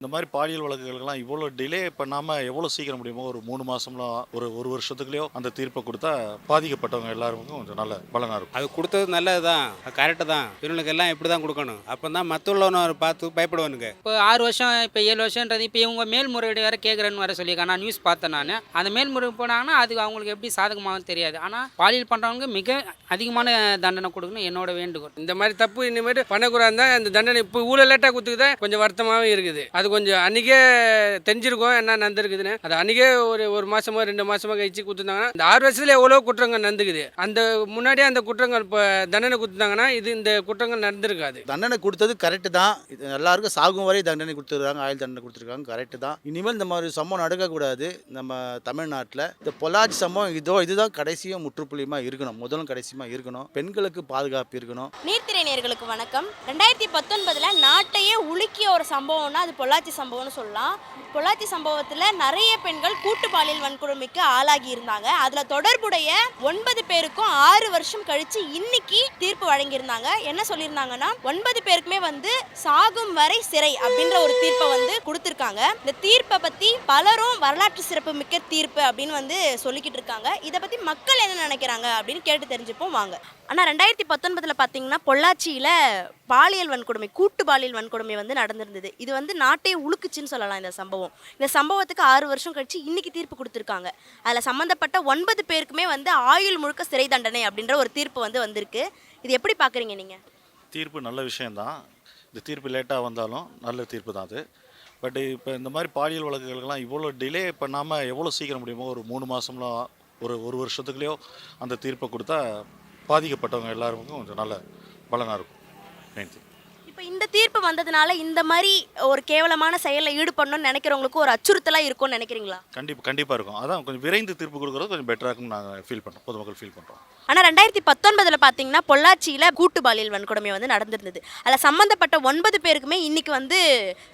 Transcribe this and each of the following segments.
இந்த மாதிரி பாலியல் வழக்குகளுக்கெல்லாம் இவ்வளோ டிலே பண்ணாமல் எவ்வளோ சீக்கிரம் முடியுமோ ஒரு மூணு மாதம்லாம் ஒரு ஒரு வருஷத்துக்குள்ளேயோ அந்த தீர்ப்பை கொடுத்தா பாதிக்கப்பட்டவங்க எல்லாருக்கும் கொஞ்சம் நல்ல பலனாக இருக்கும். அது கொடுத்தது நல்லது தான் கரெக்டு தான். இவனுக்கு எல்லாம் இப்படி தான் கொடுக்கணும். அப்போ தான் மற்றவங்கள பார்த்து பயப்படுவானுங்க. இப்போ ஆறு வருஷம் இப்போ ஏழு வருஷன்றது இப்போ இவங்க மேல்முறையீடு வேறு கேட்குறேன்னு வர சொல்லியிருக்காங்க. நான் நியூஸ் பார்த்தேன் நான். அந்த மேல்முறை போனாங்கன்னா அதுக்கு அவங்களுக்கு எப்படி சாதகமாகும் தெரியாது. ஆனால் பாலியல் பண்ணுறவங்க மிக அதிகமான தண்டனை கொடுக்கணும் என்னோட வேண்டுகோள். இந்த மாதிரி தப்பு இனிமேட்டு பண்ணக்கூடாது தான் அந்த தண்டனை இப்போ இவ்வளோ லேட்டாக கொடுத்துக்கு கொஞ்சம் வருத்தமாகவே இருக்குது. அது கொஞ்சம் அன்றைக்கே தெரிஞ்சிருக்கும் என்ன நடந்திருக்குதுன்னு. அது அன்றைக்கே ஒரு ஒரு மாதமோ ரெண்டு மாதமோ கழிச்சு கொடுத்துருந்தாங்கன்னா இந்த ஆறு வருஷத்துல எவ்வளோ குற்றங்கள் நடந்துக்குது? அந்த முன்னாடியே அந்த குற்றங்கள் இப்போ தண்டனை கொடுத்துருந்தாங்கன்னா இது இந்த குற்றங்கள் நடந்திருக்காது. தண்டனை கொடுத்தது கரெக்டு தான். இது எல்லாருக்கும் சாகும் வரை தண்டனை கொடுத்துருக்காங்க ஆயுள் தண்டனை கொடுத்துருக்காங்க கரெக்டு தான். இனிமேல் இந்த மாதிரி சம்பவம் நடக்கக்கூடாது நம்ம தமிழ்நாட்டில். இந்த பொள்ளாச்சி சம்பவம் இதோ இதுதான் கடைசியும் முற்றுப்புள்ளியுமா இருக்கணும் முதலும் கடைசியுமா இருக்கணும். பெண்களுக்கு பாதுகாப்பு இருக்கணும். நீர்த்திரை நேயர்களுக்கு வணக்கம். ரெண்டாயிரத்தி பத்தொன்பதில் நாட்டையே உலுக்கிய ஒரு சம்பவம்னா அது பொள்ளாச்சி சம்பவம்னு சொல்லலாம். பொள்ளாச்சி சம்பவத்தில் நிறைய பெண்கள் கூட்டு பாலியல் வன்கொடுமைக்கு ஆளாகி இருந்தாங்க. அதில் தொடர்புடைய ஒன்பது பேருக்கும் ஆறு வருஷம் கழித்து இன்னைக்கு தீர்ப்பு வழங்கியிருந்தாங்க. என்ன சொல்லியிருந்தாங்கன்னா ஒன்பது பேருக்குமே வந்து சாகும் வரை சிறை அப்படின்ற ஒரு தீர்ப்பை வந்து கொடுத்துருக்காங்க. இந்த தீர்ப்பை பற்றி பலரும் வரலாற்று சிறப்பு மிக்க தீர்ப்பு அப்படின்னு வந்து சொல்லிக்கிட்டு இருக்காங்க. இதை பற்றி மக்கள் என்ன நினைக்கிறாங்க அப்படின்னு கேட்டு தெரிஞ்சுப்போம் வாங்க. ஆனால் ரெண்டாயிரத்தி பத்தொன்பதில் பார்த்தீங்கன்னா பொள்ளாச்சியில் பாலியல் வன்கொடுமை கூட்டு பாலியல் வன்கொடுமை வந்து நடந்திருந்தது. இது வந்து நாட்டே உழுக்குச்சின்னு சொல்லலாம் இந்த சம்பவம். இந்த சம்பவத்துக்கு ஆறு வருஷம் கழிச்சு இன்னைக்கு தீர்ப்பு கொடுத்துருக்காங்க. அதில் சம்மந்தப்பட்ட ஒன்பது பேருக்குமே வந்து ஆயுள் முழுக்க சிறை தண்டனை அப்படின்ற ஒரு தீர்ப்பு வந்து வந்திருக்கு. இது எப்படி பார்க்குறீங்க நீங்கள் தீர்ப்பு நல்ல விஷயந்தான் இந்த தீர்ப்பு லேட்டாக வந்தாலும் நல்ல தீர்ப்பு தான் அது. பட் இப்போ இந்த மாதிரி பாலியல் வழக்குகளுக்கெல்லாம் இவ்வளோ டிலே பண்ணாமல் எவ்வளோ சீக்கிரம் முடியுமோ ஒரு மூணு மாதம்லாம் ஒரு ஒரு வருஷத்துக்குள்ளேயோ அந்த தீர்ப்பை கொடுத்தா பாதிக்கப்பட்டவங்க எல்லாருக்கும் கொஞ்சம் நல்ல பலனாக இருக்கும். நன்றி இப்போ இந்த தீர்ப்பு வந்ததுனால இந்த மாதிரி ஒரு கேவலமான செயலில் ஈடுபடணும்னு நினைக்கிறவங்களுக்கு ஒரு அச்சுறுத்தலாக இருக்கும்னு நினைக்கிறீங்களா? கண்டிப்பாக கண்டிப்பாக இருக்கும். அதான் கொஞ்சம் விரைந்து தீர்ப்பு கொடுக்குறது கொஞ்சம் பெட்டராக இருக்கும்னு நாங்கள் ஃபீல் பண்ணுறோம் பொதுமக்கள் ஃபீல் பண்ணுறோம் ஆனால் ரெண்டாயிரத்தி பத்தொன்பதில் பார்த்தீங்கன்னா பொள்ளாச்சியில் கூட்டு பாலியல் வன்கொடுமை வந்து நடந்திருந்தது. அதில் சம்மந்தப்பட்ட ஒன்பது பேருக்குமே இன்னைக்கு வந்து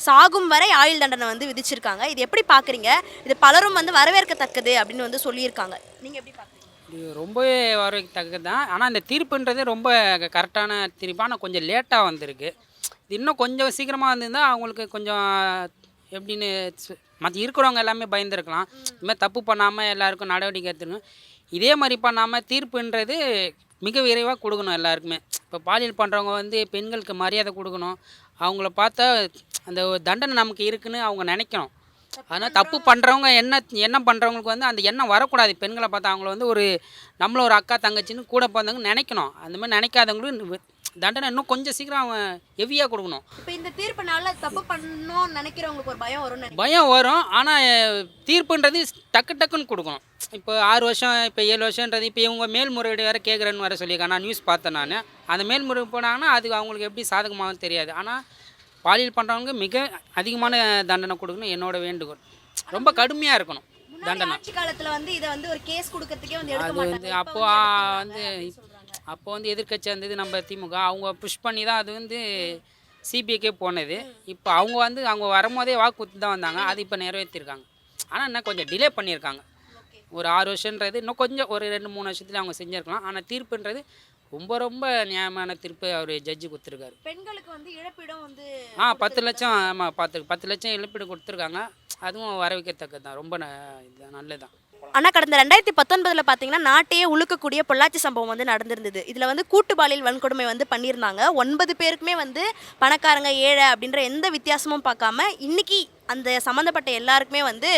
சாகும் வரை ஆயுள் தண்டனை வந்து விதிச்சிருக்காங்க. இது எப்படி பார்க்குறீங்க இது பலரும் வந்து வரவேற்கத்தக்கது அப்படின்னு வந்து சொல்லியிருக்காங்க. நீங்கள் எப்படி பார்க்குறீங்க இது ரொம்பவே வரவேற்கத்தக்கது தான் ஆனால் இந்த தீர்ப்புன்றது ரொம்ப கரெக்டான தீர்ப்பு ஆனால் கொஞ்சம் லேட்டாக வந்திருக்கு. இது இன்னும் கொஞ்சம் சீக்கிரமாக வந்திருந்தா அவங்களுக்கு கொஞ்சம் எப்படின்னு மற்ற இருக்கிறவங்க எல்லாமே பயந்துருக்கலாம். இது மாதிரி தப்பு பண்ணாமல் எல்லாருக்கும் நடவடிக்கை எடுத்துக்கணும். இதே மாதிரி பண்ணாமல் தீர்ப்புன்றது மிக விரைவாக கொடுக்கணும் எல்லாருக்குமே. இப்போ பாலியல் பண்ணுறவங்க வந்து பெண்களுக்கு மரியாதை கொடுக்கணும். அவங்கள பார்த்தா அந்த தண்டனை நமக்கு இருக்குன்னு அவங்க நினைக்கணும். அதனால் தப்பு பண்ணுறவங்க என்ன எண்ணம் பண்ணுறவங்களுக்கு வந்து அந்த எண்ணம் வரக்கூடாது. பெண்களை பார்த்தா அவங்கள வந்து ஒரு நம்மள ஒரு அக்கா தங்கச்சின்னு கூட பிறந்தவங்க நினைக்கணும். அந்த மாதிரி நினைக்காதவங்களுக்கு தண்டனை இன்னும் கொஞ்சம் சீக்கிரம் அவன் ஹெவியாக கொடுக்கணும். இப்போ இந்த தீர்ப்புனால தப்பு பண்ணணும்னு நினைக்கிறவங்களுக்கு ஒரு பயம் நினைக்கிறேன். பயம் வரும். ஆனால் தீர்ப்புன்றது டக்கு டக்குன்னு கொடுக்கணும். இப்போ ஆறு வருஷம் இப்போ ஏழு வருஷன்றது இப்போ இவங்க மேல்முறையீடு வேறு கேட்குறேன்னு வர சொல்லியிருக்காங்க. நான் நியூஸ் பார்த்தேன் நான். அந்த மேல்முறை போனாங்கன்னா அதுக்கு அவங்களுக்கு எப்படி சாதகமாகும் தெரியாது. ஆனால் பாலியல் பண்ணுறவங்க மிக அதிகமான தண்டனை கொடுக்கணும் என்னோட வேண்டுகோள். ரொம்ப கடுமையாக இருக்கணும் தண்டனை. காலத்துல வந்து இதை வந்து ஒரு கேஸ் கொடுக்கறதுக்கே வந்து அது வந்து அப்போ வந்து அப்போ வந்து எதிர்க்கட்சி இருந்தது நம்ம திமுக. அவங்க புஷ் பண்ணி தான் அது வந்து சிபிஐக்கே போனது. இப்போ அவங்க வந்து அவங்க வரும்போதே வாக்கு கொடுத்து தான் வந்தாங்க. அது இப்போ நிறைவேற்றிருக்காங்க. ஆனால் இன்னும் கொஞ்சம் டிலே பண்ணியிருக்காங்க. ஒரு ஆறு வருஷன்றது இன்னும் கொஞ்சம் ஒரு ரெண்டு மூணு வருஷத்துல அவங்க செஞ்சுருக்கலாம். ஆனால் தீர்ப்புன்றது ரொம்ப ரொம்ப நியாயமான தீர்ப்பு அவர் ஜட்ஜி கொடுத்துருக்காரு. பெண்களுக்கு வந்து இழப்பீடும் வந்து ஆ பத்து லட்சம் ஆமாம் பத்து பத்து லட்சம் இழப்பீடு கொடுத்துருக்காங்க. அதுவும் வரவேற்கத்தக்கது தான் ரொம்ப ந- இது நல்லதுதான். ஆனா கடந்த ரெண்டாயிரத்தி பத்தொன்பதுல பாத்தீங்கன்னா நாட்டையே உழுக்கக்கூடிய பொள்ளாச்சி சம்பவம் வந்து நடந்திருந்தது. இதுல வந்து கூட்டு பாலியல் வன்கொடுமை வந்து பண்ணியிருந்தாங்க. ஒன்பது பேருக்குமே வந்து பணக்காரங்க ஏழை அப்படின்ற எந்த வித்தியாசமும் பார்க்காம இன்னைக்கு அந்த சம்மந்தப்பட்ட எல்லாருக்குமே வந்து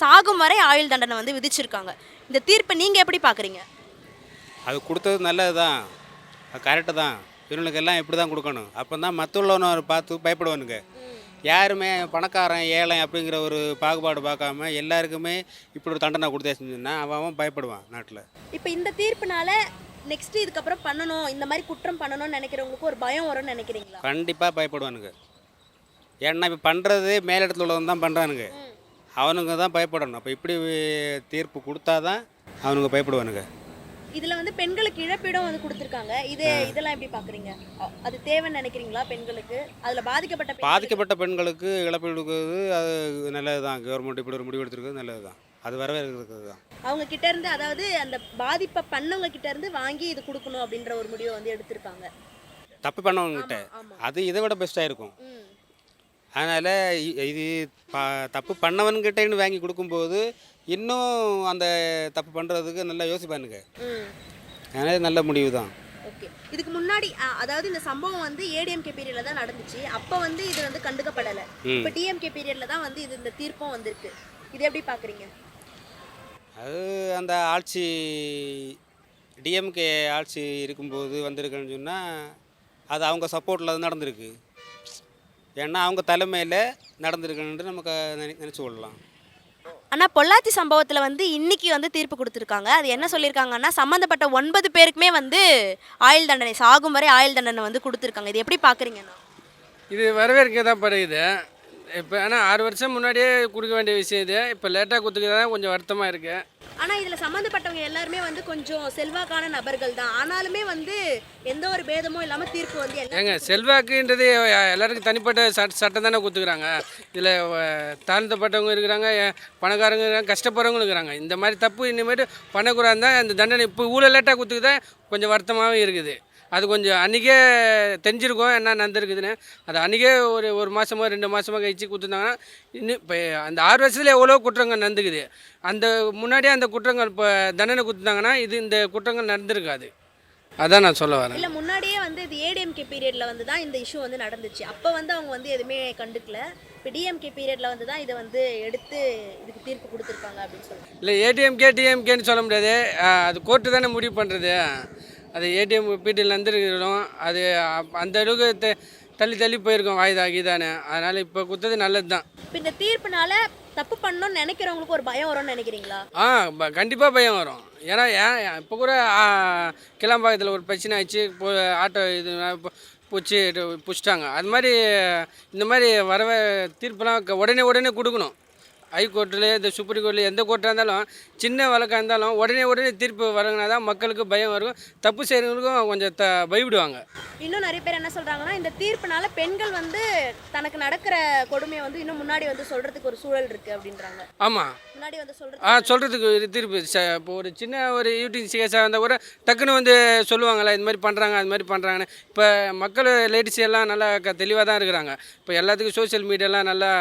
சாகும் வரை ஆயுள் தண்டனை வந்து விதிச்சிருக்காங்க. இந்த தீர்ப்பை நீங்க எப்படி பாக்குறீங்க? அது கொடுத்தது நல்லது தான். கரெக்டு தான். இவனுக்கு எல்லாம் இப்படி தான் கொடுக்கணும். அப்போ தான் மற்றவங்கள பார்த்து பயப்படுவானுங்க. யாருமே பணக்காரன் ஏழை அப்படிங்கிற ஒரு பாகுபாடு பார்க்காம எல்லாருக்குமே இப்படி ஒரு தண்டனை கொடுத்தே செஞ்சுன்னா அவன் அவன் பயப்படுவான் நாட்டில். இப்போ இந்த தீர்ப்புனால நெக்ஸ்ட் இதுக்கப்புறம் பண்ணணும் இந்த மாதிரி குற்றம் பண்ணணும்னு நினைக்கிறவங்களுக்கு ஒரு பயம் வரும்னு நினைக்கிறீங்களா? கண்டிப்பாக பயப்படுவானுங்க. ஏன்னா இப்போ பண்ணுறது மேலிடத்துல உள்ளவன் தான் பண்ணுறானுங்க அவனுங்க தான் பயப்படணும். அப்போ இப்படி தீர்ப்பு கொடுத்தா தான் அவனுங்க பயப்படுவானுங்க. இதுல வந்து பெண்களுக்கு இழப்பீடும் வந்து கொடுத்துருக்காங்க. இது இதெல்லாம் எப்படி பாக்குறீங்க? அ- அது தேவைன்னு நினைக்கிறீங்களா பெண்களுக்கு? அதுல பாதிக்கப்பட்ட பாதிக்கப்பட்ட பெண்களுக்கு இழப்பீடு கொடுக்கறது அது நல்லது தான் கவர்மெண்ட் இப்படி ஒரு முடிவு எடுத்துருக்கிறது நல்லது தான் அது வரவேற்கிறது தான் அவங்க கிட்ட இருந்து அதாவது அந்த பாதிப்பை பண்ணவங்க கிட்ட இருந்து வாங்கி இது கொடுக்கணும் அப்படின்ற ஒரு முடிவை வந்து எடுத்திருக்காங்க. தப்பு பண்ணவங்ககிட்ட ஆமா, ஆமா. அது இதை விட பெஸ்ட்டாக இருக்கும். அதனால் இது ப தப்பு பண்ணவன்கிட்டேன்னு வாங்கி கொடுக்கும்போது இன்னும் அந்த தப்பு பண்ணுறதுக்கு நல்லா யோசிப்பானுங்க. அதனால் நல்ல முடிவு தான் ஓகே. இதுக்கு முன்னாடி அதாவது இந்த சம்பவம் வந்து ஏடிஎம்கே பீரியட்ல தான் நடந்துச்சு. அப்போ வந்து இது வந்து கண்டுக்கப்படலை. இப்போ டிஎம்கே பீரியட்ல தான் வந்து இது இந்த தீர்ப்பும் வந்திருக்கு. இது எப்படி பார்க்குறீங்க அது அந்த ஆட்சி டிஎம்கே ஆட்சி இருக்கும்போது வந்திருக்குன்னு சொன்னால் அது அவங்க சப்போர்ட்டில் நடந்திருக்கு. ஏன்னா அவங்க தலைமையில் நடந்திருக்குன்னு நமக்கு நினை நினச்சி கொள்ளலாம். ஆனால் பொள்ளாச்சி சம்பவத்தில் வந்து இன்னைக்கு வந்து தீர்ப்பு கொடுத்துருக்காங்க. அது என்ன சொல்லியிருக்காங்கன்னா சம்மந்தப்பட்ட ஒன்பது பேருக்குமே வந்து ஆயுள் தண்டனை சாகும் வரை ஆயுள் தண்டனை வந்து கொடுத்துருக்காங்க. இது எப்படி பார்க்குறீங்கண்ணா இது வரவேற்க தான் படுகுது இப்போ ஆனால் ஆறு வருஷம் முன்னாடியே கொடுக்க வேண்டிய விஷயம் இது. இப்போ லேட்டாக கொடுத்துக்கிறதா தான் கொஞ்சம் வருத்தமாக இருக்குது ஆனால் இதில் சம்மந்தப்பட்டவங்க எல்லாருமே வந்து கொஞ்சம் செல்வாக்கான நபர்கள் தான். ஆனாலுமே வந்து எந்த ஒரு பேதமும் இல்லாமல் தீர்ப்பு வந்து ஏங்க செல்வாக்குன்றது எல்லாருக்கும் தனிப்பட்ட சட்ட சட்டம் தானே கொடுத்துக்குறாங்க. இதில் தாழ்த்தப்பட்டவங்க இருக்கிறாங்க பணக்காரங்க இருக்கிறாங்க கஷ்டப்படுறவங்க இருக்கிறாங்க. இந்த மாதிரி தப்பு இனிமேட்டு பண்ணக்கூடாது தான் அந்த தண்டனை இப்போ இவ்வளோ லேட்டாக கொடுத்துக்கு தான் கொஞ்சம் வருத்தமாகவே இருக்குது. அது கொஞ்சம் அன்றைக்கே தெரிஞ்சிருக்கும் என்ன நடந்திருக்குதுன்னு. அது அன்றைக்கே ஒரு ஒரு மாதமோ ரெண்டு மாதமோ கழிச்சு கொடுத்துருந்தாங்கன்னா இன்னும் இப்போ அந்த ஆறு வருஷத்தில் எவ்வளோ குற்றங்கள் நடந்துக்குது. அந்த முன்னாடியே அந்த குற்றங்கள் இப்போ தண்டனை கொடுத்துருந்தாங்கன்னா இது இந்த குற்றங்கள் நடந்திருக்காது. அதான் நான் சொல்ல வரேன். இல்லை முன்னாடியே வந்து இது ஏடிஎம்கே பீரியட்ல வந்து தான் இந்த இஷ்யூ வந்து நடந்துச்சு. அப்போ வந்து அவங்க வந்து எதுவுமே கண்டுக்கல. இப்போ டிஎம்கே பீரியட்ல வந்து தான் இதை வந்து எடுத்து இதுக்கு தீர்ப்பு கொடுத்துருக்காங்க அப்படின்னு சொல்லுவாங்க இல்லை ஏடிஎம்கே டிஎம்கேன்னு சொல்ல முடியாது. அது கோர்ட்டு தானே முடிவு பண்ணுறது அது ஏடிஎம் பீட்டில் வந்துருக்கிறோம் அது அப்- அந்த அளவுக்கு தள்ளி தள்ளி போயிருக்கோம். வாய்தா கீதானு அதனால் இப்போ கொடுத்தது நல்லது தான் இப்போ இந்த தீர்ப்புனால தப்பு பண்ணணும்னு நினைக்கிறவங்களுக்கு ஒரு பயம் வரும்னு நினைக்கிறீங்களா? ஆ கண்டிப்பாக பயம் வரும். ஏன்னா ஏன் இப்போ கூட கிளாம்பாக்கத்தில் ஒரு பிரச்சனை போ ஆட்டோ இது பூச்சி பிடிச்சிட்டாங்க. அது மாதிரி இந்த மாதிரி வரவே தீர்ப்பெல்லாம் க- உடனே உடனே கொடுக்கணும். ஹைகோர்ட்டில் இந்த சுப்ரீம் கோர்ட்டில் எந்த கோர்ட்டாக இருந்தாலும் சின்ன வழக்காக இருந்தாலும் உடனே உடனே தீர்ப்பு வழங்கினா தான் மக்களுக்கு பயம் வரும் தப்பு செய்கிறவங்களுக்கும் கொஞ்சம் த பயப்படுவாங்க. இன்னும் நிறைய பேர் என்ன சொல்றாங்கன்னா இந்த தீர்ப்புனால பெண்கள் வந்து தனக்கு நடக்கிற கொடுமையை வந்து இன்னும் முன்னாடி வந்து சொல்றதுக்கு ஒரு சூழல் இருக்கு அப்படின்றாங்க. ஆமாம் முன்னாடி வந்து சொல்றது ஆ சொல்கிறதுக்கு தீர்ப்பு. இப்போ ஒரு சின்ன ஒரு யூடிங் கேஸாக இருந்தால் கூட டக்குன்னு வந்து சொல்லுவாங்கள்ல இது மாதிரி பண்ணுறாங்க அது மாதிரி பண்ணுறாங்கன்னு இப்போ மக்கள் லேடிஸ் எல்லாம் நல்லா க தெளிவாக தான் இருக்கிறாங்க. இப்போ எல்லாத்துக்கும் சோஷியல் மீடியாலாம் நல்லா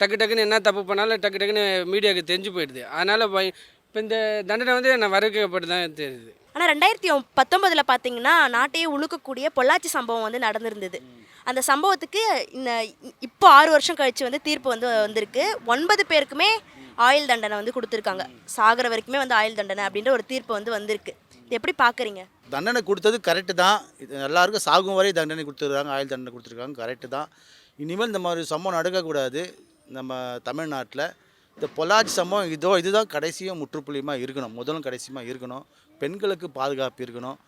டக்கு டக்குன்னு என்ன தப்பு பண்ணாலும் டக்கு டக்குன்னு மீடியாவுக்கு தெரிஞ்சு போயிடுது. அதனால் இப்போ இந்த தண்டனை வந்து நான் வரவேற்கப்பட்டு தான் தெரியுது. ஆனால் ரெண்டாயிரத்தி பத்தொன்பதில் பார்த்தீங்கன்னா நாட்டையே உழுக்கக்கூடிய பொள்ளாச்சி சம்பவம் வந்து நடந்திருந்தது. அந்த சம்பவத்துக்கு இந்த இப்போ ஆறு வருஷம் கழிச்சு வந்து தீர்ப்பு வந்து வந்திருக்கு. ஒன்பது பேருக்குமே ஆயுள் தண்டனை வந்து கொடுத்துருக்காங்க. சாகிற வரைக்குமே வந்து ஆயுள் தண்டனை அப்படின்ற ஒரு தீர்ப்பு வந்து வந்திருக்கு. இது எப்படி பார்க்குறீங்க தண்டனை கொடுத்தது கரெக்டு தான். இது எல்லாருக்கும் சாகும் வரை தண்டனை கொடுத்துருக்காங்க ஆயுள் தண்டனை கொடுத்துருக்காங்க கரெக்டு தான். இனிமேல் இந்த மாதிரி சம்பவம் நடக்கக்கூடாது. நம்ம தமிழ்நாட்டில் இந்த பொள்ளாச்சி சம்பவம் இதோ இதுதான் கடைசியாக முற்றுப்புள்ளியமாக இருக்கணும். முதலும் கடைசியுமாக இருக்கணும். பெண்களுக்கு பாதுகாப்பு இருக்கணும்.